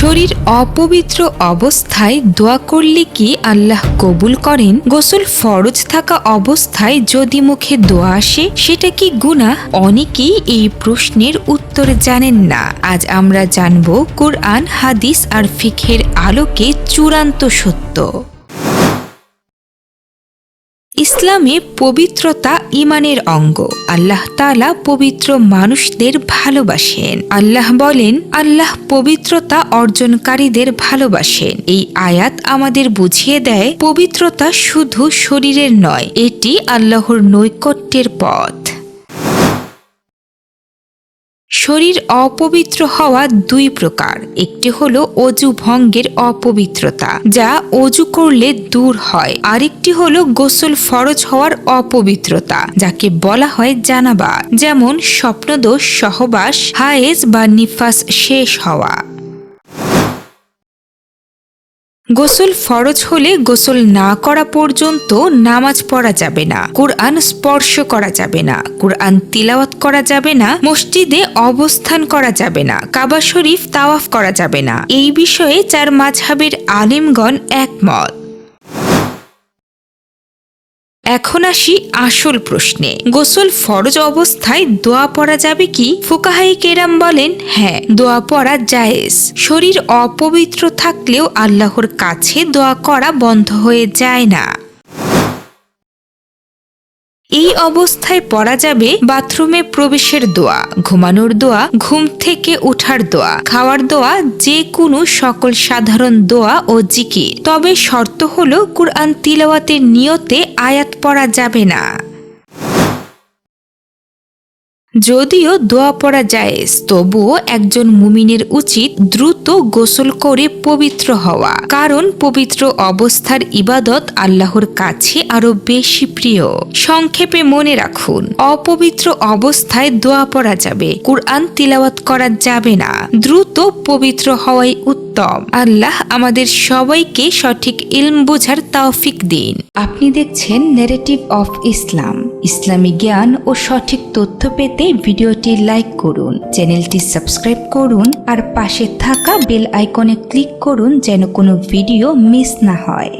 শরীর অপবিত্র অবস্থায় দোয়া করলে কি আল্লাহ কবুল করেন? গোসল ফরজ থাকা অবস্থায় যদি মুখে দোয়া আসে, সেটা কি গুনাহ? অনেকেই এই প্রশ্নের উত্তর জানেন না। আজ আমরা জানব, কোরআন, হাদিস আর ফিখের আলোকে চূড়ান্ত সত্য। ইসলামে পবিত্রতা ইমানের অঙ্গ। আল্লাহ তালা পবিত্র মানুষদের ভালোবাসেন। আল্লাহ বলেন, আল্লাহ পবিত্রতা অর্জনকারীদের ভালোবাসেন। এই আয়াত আমাদের বুঝিয়ে দেয়, পবিত্রতা শুধু শরীরের নয়, এটি আল্লাহর নৈকট্যের পথ। শরীর অপবিত্র হওয়া দুই প্রকার। একটি হলো অজু ভঙ্গের অপবিত্রতা, যা অজু করলে দূর হয়। আরেকটি হলো গোসল ফরজ হওয়ার অপবিত্রতা, যাকে বলা হয় জানাবা, যেমন স্বপ্নদোষ, সহবাস হায়েজ বা নিফাস শেষ হওয়া। গোসল ফরজ হলে গোসল না করা পর্যন্ত নামাজ পড়া যাবে না। কোরআন স্পর্শ করা যাবে না। কোরআন তিলাওয়াত করা যাবে না। মসজিদে অবস্থান করা যাবে না। কাবা শরীফ তাওয়াফ করা যাবে না। এই বিষয়ে চার মাঝহাবের আলিমগণ একমত। এখন আসি আসল প্রশ্নে। গোসল ফরজ অবস্থায় দোয়া পড়া যাবে কি? ফুকাহাই কেরাম বলেন হ্যাঁ দোয়া পড়া জায়েজ। শরীর অপবিত্র থাকলেও আল্লাহর কাছে দোয়া করা বন্ধ হয়ে যায় না। এই অবস্থায় পড়া যাবে বাথরুমে প্রবেশের দোয়া, ঘুমানোর দোয়া, ঘুম থেকে ওঠার দোয়া, খাওয়ার দোয়া, যে কোনো সকল সাধারণ দোয়া ও জিকির। তবে শর্ত হলো কুরআন তিলাওয়াতের নিয়তে আয়াত পড়া যাবে না। যদিও দোয়া পড়া জায়েজ, তবুও একজন মুমিনের উচিত দ্রুত গোসল করে পবিত্র হওয়া। কারণ পবিত্র অবস্থার ইবাদত আল্লাহর কাছে আরও বেশি প্রিয়। সংক্ষেপে মনে রাখুন, অপবিত্র অবস্থায় দোয়া পড়া যাবে, কুরআন তিলাওয়াত করা যাবে না। দ্রুত পবিত্র হওয়াই উত্তম। আল্লাহ আমাদের সবাইকে সঠিক ইলম বোঝার তৌফিক দিন। আপনি দেখছেন নেরেটিভ অফ ইসলাম ইসলামী জ্ঞান ও সঠিক তথ্য পেতে ভিডিওটি লাইক করুন, চ্যানেলটি সাবস্ক্রাইব করুন আর পাশে থাকা বেল আইকনে ক্লিক করুন যেন কোনো ভিডিও মিস না হয়।